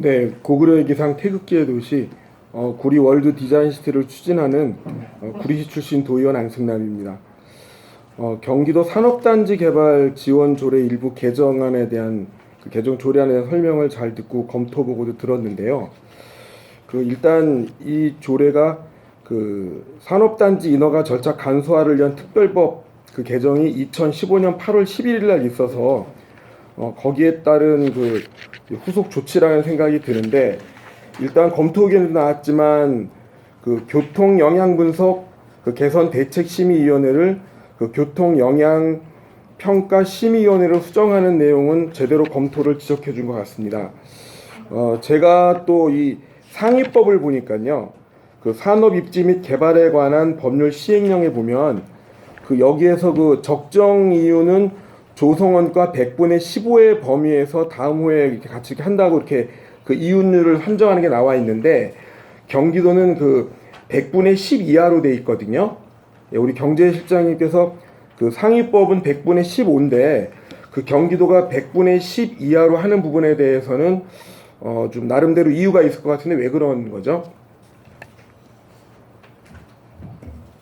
네, 고구려의 기상 태극기의 도시 어, 구리 월드 디자인 시티를 추진하는 어, 구리시 출신 도의원 안승남입니다. 어, 경기도 산업단지 개발 지원 조례 일부 개정안에 대한 그 개정 조례안에 대한 설명을 잘 듣고 검토 보고도 들었는데요. 그 일단 이 조례가 그 산업단지 인허가 절차 간소화를 위한 특별법 그 개정이 2015년 8월 11일 날 있어서 어, 거기에 따른 그 후속 조치라는 생각이 드는데 일단 검토 의견도 나왔지만 그 교통 영향 분석 그 개선 대책 심의위원회를 그 교통 영향 평가 심의위원회로 수정하는 내용은 제대로 검토를 지적해 준 것 같습니다. 어, 제가 또 이 상위법을 보니까요. 그 산업 입지 및 개발에 관한 법률 시행령에 보면 그 여기에서 그 적정 이유는 조성원과 100분의 15의 범위에서 다음 후에 이렇게 같이 한다고 이렇게 그 이윤율을 한정하는 게 나와 있는데 경기도는 그 100분의 10 이하로 돼 있거든요. 예, 우리 경제실장님께서 그 상위법은 100분의 15인데 그 경기도가 100분의 10 이하로 하는 부분에 대해서는 어 좀 나름대로 이유가 있을 것 같은데 왜 그런 거죠?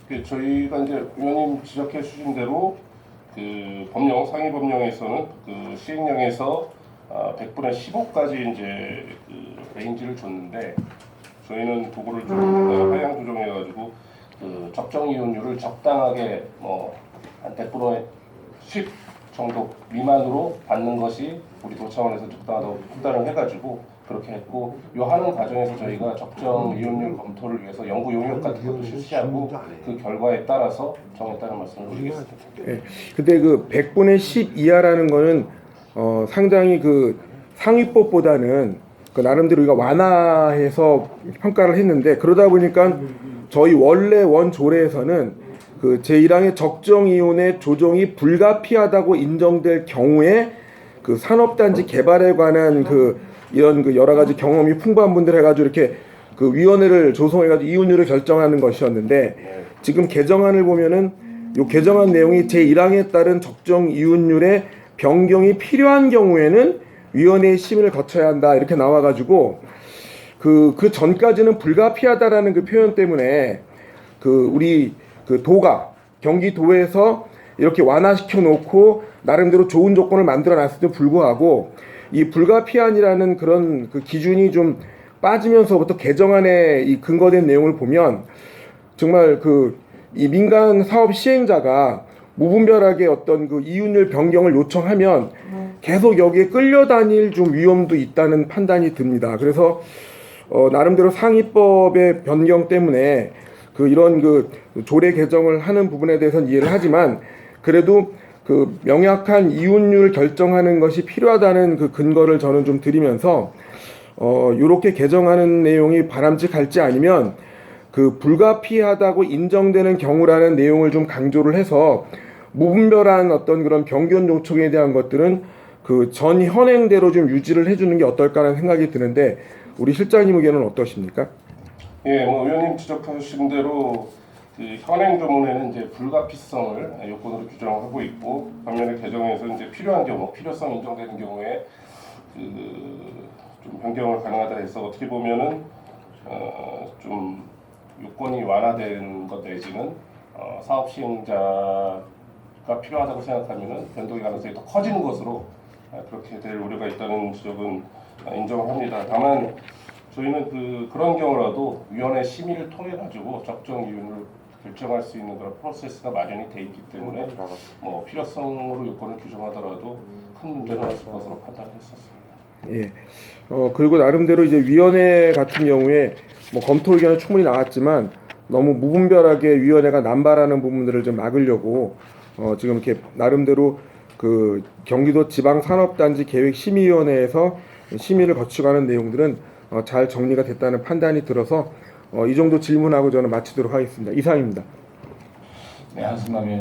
그 저희가 이제 의원님 지적해 주신 대로 그 법령 상위 법령에서는 그 시행령에서 아, 100분의 15까지 이제 그 레인지를 줬는데 저희는 그거를 좀 어, 하향 조정해가지고 그 적정 이용률을 적당하게 뭐한 100분의 10 정도 미만으로 받는 것이 우리 도 차원에서 적당하다고 판단을 해가지고 그렇게 했고 요 하는 과정에서 저희가 적정 이용률 검토를 위해서 연구 용역 같은 것도 실시하고 그 결과에 따라서 정했다는 말씀을 드리겠습니다. 예. 근데 그 100분의 10 이하라는 거는 어 상당히 그 상위법보다는 그 나름대로 우리가 완화해서 평가를 했는데 그러다 보니까 저희 원래 원 조례에서는 그 제1항의 적정 이온의 조정이 불가피하다고 인정될 경우에 그 산업단지 개발에 관한 그 이런 그 여러 가지 경험이 풍부한 분들 해가지고 이렇게 그 위원회를 조성해가지고 이윤율을 결정하는 것이었는데 지금 개정안을 보면은 요 개정안 내용이 제 1항에 따른 적정 이윤율의 변경이 필요한 경우에는 위원회의 심의를 거쳐야 한다 이렇게 나와가지고 그그 전까지는 불가피하다라는 그 표현 때문에 그 우리 그 도가 경기도에서 이렇게 완화시켜 놓고 나름대로 좋은 조건을 만들어 놨음에도 불구하고 이 불가피한이라는 그런 그 기준이 좀 빠지면서부터 개정안에 이 근거된 내용을 보면 정말 그 이 민간 사업 시행자가 무분별하게 어떤 그 이윤율 변경을 요청하면 계속 여기에 끌려다닐 좀 위험도 있다는 판단이 듭니다. 그래서 어, 나름대로 상위법의 변경 때문에 그 이런 그 조례 개정을 하는 부분에 대해서는 이해를 하지만 그래도 그 명확한 이윤율 결정하는 것이 필요하다는 그 근거를 저는 좀 드리면서 어 요렇게 개정하는 내용이 바람직할지 아니면 그 불가피하다고 인정되는 경우라는 내용을 좀 강조를 해서 무분별한 어떤 그런 변경 요청에 대한 것들은 그 전 현행대로 좀 유지를 해주는 게 어떨까라는 생각이 드는데 우리 실장님 의견은 어떠십니까? 예, 뭐 의원님 지적하신 대로 그 현행 조문에는 이제 불가피성을 요건으로 규정하고 있고 반면에 개정에서 이제 필요한 경우, 필요성 인정되는 경우에 그 좀 변경을 가능하다 해서 어떻게 보면은 어 좀 요건이 완화된 것 내지는 어 사업 시행자가 필요하다고 생각하면은 변동의 가능성이 더 커지는 것으로 아, 그렇게 될 우려가 있다는 지적은 아, 인정을 합니다. 다만 저희는 그 그런 경우라도 위원회 심의를 통해 가지고 적정 이윤을 결정할 수 있는 그런 프로세스가 마련이 돼 있기 때문에 뭐 필요성으로 요건을 규정하더라도 큰 문제는 없을 것으로 판단했었습니다. 예. 어 그리고 나름대로 이제 위원회 같은 경우에 뭐 검토 의견은 충분히 나왔지만 너무 무분별하게 위원회가 남발하는 부분들을 좀 막으려고 어 지금 이렇게 나름대로 그 경기도 지방 산업단지 계획 심의위원회에서 심의를 거쳐가는 내용들은 어, 잘 정리가 됐다는 판단이 들어서 어, 이 정도 질문하고 저는 마치도록 하겠습니다. 이상입니다. 네, 한승남 의원.